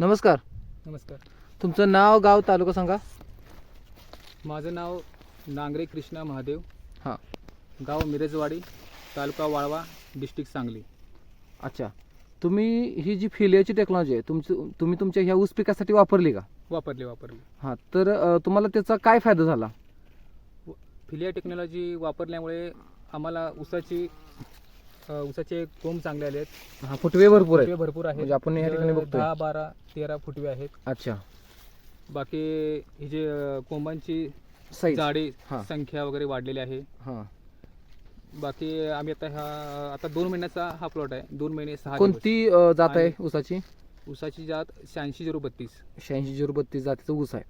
नमस्कार. नमस्कार. तुमचं नाव गाव तालुका सांगा. माझं नाव नांगरे कृष्णा महादेव. हां. गाव मिरजवाडी तालुका वाळवा डिस्ट्रिक्ट सांगली. अच्छा. तुम्ही ही जी फिलियाची टेक्नॉलॉजी आहे तुमचं तुम्ही तुमच्या ह्या ऊस पिकासाठी वापरली का? वापरले वापरले. हां तर अं, तुम्हाला त्याचा काय फायदा झाला? फिलिया टेक्नॉलॉजी वापरल्यामुळे आम्हाला ऊसाची अ, ऊसाचे कोंब चांगले आले आहेत हा फुटवे भरपूर फुटवे आहे भरपूर आहेत. म्हणजे आपण या ठिकाणी जर बघतोय. दहा बारा तेरा फुटवे आहेत. अच्छा. बाकी ही जे अ, कोंबांची साईज हां. संख्या वगैरे वाढलेली आहे. हां. बाकी आम्ही आता ह्या आता दोन महिन्याचा हा प्लॉट आहे. दोन महिने सहा दिवस. कोणती अं, जात आहे ऊसाची ऊसाची जात शहाऐंशी झिरो बत्तीस. शहाऐंशी झिरो बत्तीस जातीचा ऊस आहे.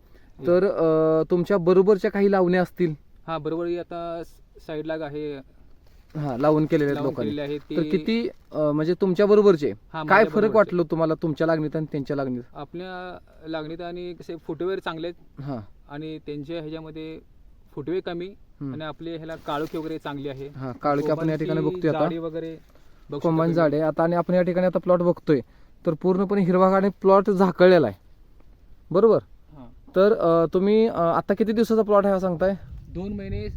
तर अं, तुमच्या बरोबरच्या काही लावण्या असतील? हा बरोबर ही आता साईडला आहे. हा लावून केलेल्या आहेत लावून लोकांनी. केलेले आहे तर ते किती अं, म्हणजे तुमच्या बरोबरचे? हा, काय माझ्या फरक बरोबरचे. वाटलो तुम्हाला तुमच्या लागणीत आणि त्यांच्या लागणीत? आपल्या लागणीत आणि कसे फुटवेअर चांगले आहेत. हा. आणि त्यांच्या ह्याच्यामध्ये फुटवे कमी हम्म. आणि आपले ह्याला काळोखी वगैरे चांगली आहे. हा आपण या ठिकाणी कोंबांची बघतोय आता. जाडी वगैरे बघू शकता कोंबान तुम्ही. झाड आहे आता आणि आपण या ठिकाणी आता प्लॉट बघतोय. तर पूर्णपणे हिरवा आणि प्लॉट झाकळलेला आहे. बरोबर? हा. तर अं, तुम्ही अं, आता किती दिवसाचा प्लॉट आहे हा सांगताय? दोन महिने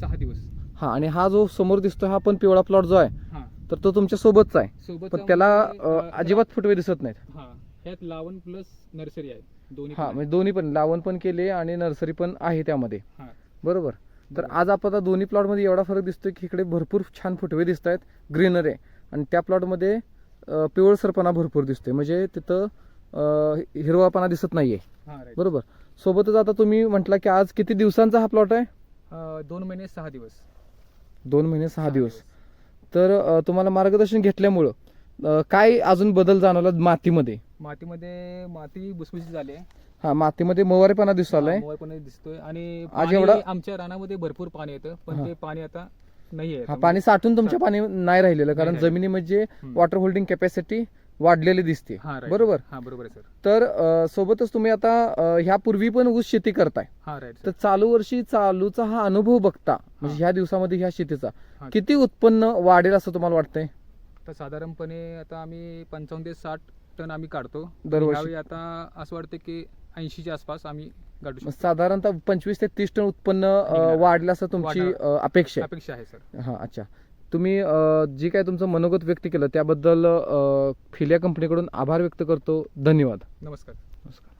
सहा दिवस. हा आणि हा जो समोर दिसतोय हा पण पिवळा प्लॉट जो आहे हा. तर तो तुमच्या सोबतचा आहे. सोबत पण त्याला अं, अजिबात फुटवे दिसत नाहीत. हा ह्यात लावण प्लस नर्सरी आहे दोन्ही हा पण म्हणजे दोन्ही पण लावण पण केले आणि नर्सरी पण आहे त्यामध्ये. आहे. हा. बरोबर. तर बरोबर. आज आपण आता दोन्ही प्लॉटमध्ये एवढा फरक दिसतोय की इकडे भरपूर छान फुटवे दिसत आहेत ग्रीनर आहे. आणि त्या प्लॉटमध्ये अं, पिवळसरपणा भरपूर दिसतोय. म्हणजे तिथं अं, हिरवापणा दिसत नाहीये. हा right. बरोबर. सोबतच आता तुम्ही म्हटला की आज किती दिवसांचा हा प्लॉट आहे? अं, दोन महिने सहा दिवस. दोन महिने सहा दिवस तर तुम्हाला मार्गदर्शन घेतल्यामुळं काय अजून बदल जाणवला मातीमध्ये मातीमध्ये माती भुसभुशीत झाली आहे हा मातीमध्ये मोवारेपणा दिसू आलाय मोर पण दिसतोय आणि आज एवढा- आमच्या रानामध्ये भरपूर पाणी येतं पण. ते पाणी आता नाही हा पाणी साठून तुमच्या पाणी नाही राहिलेलं कारण. जमिनीमध्ये हम्म. वॉटर होल्डिंग कॅपॅसिटी वाढलेली दिसते हा right. बरोबर हा बरोबर आहे सर तर अं, सोबतच तुम्ही आता अं, ह्यापूर्वी पण ऊस शेती करताय हा राईट तर चालू वर्षी चालूचा हा अनुभव बघता म्हणजे. ह्या दिवसामध्ये ह्या शेतीचा हा. किती उत्पन्न वाढेल असं तुम्हाला वाटतंय तर साधारणपणे आता आम्ही पंचावन्न ते साठ टन आम्ही काढतो दरवर्षी. यावेळी आता असं वाटतं की ऐंशीच्या आसपास आम्ही काढू मग शकतो साधारणतः पंचवीस ते तीस टन उत्पन्न अं, निघणार. वाढलं असं तुमची वाढणार. अं, अपेक्षा आहे अपेक्षा आहे सर हा अच्छा तुम्ही जी काय तुमचं मनोगत व्यक्त केलं त्याबद्दल फिलिया कंपनीकडून आभार व्यक्त करतो. धन्यवाद. नमस्कार. नमस्कार.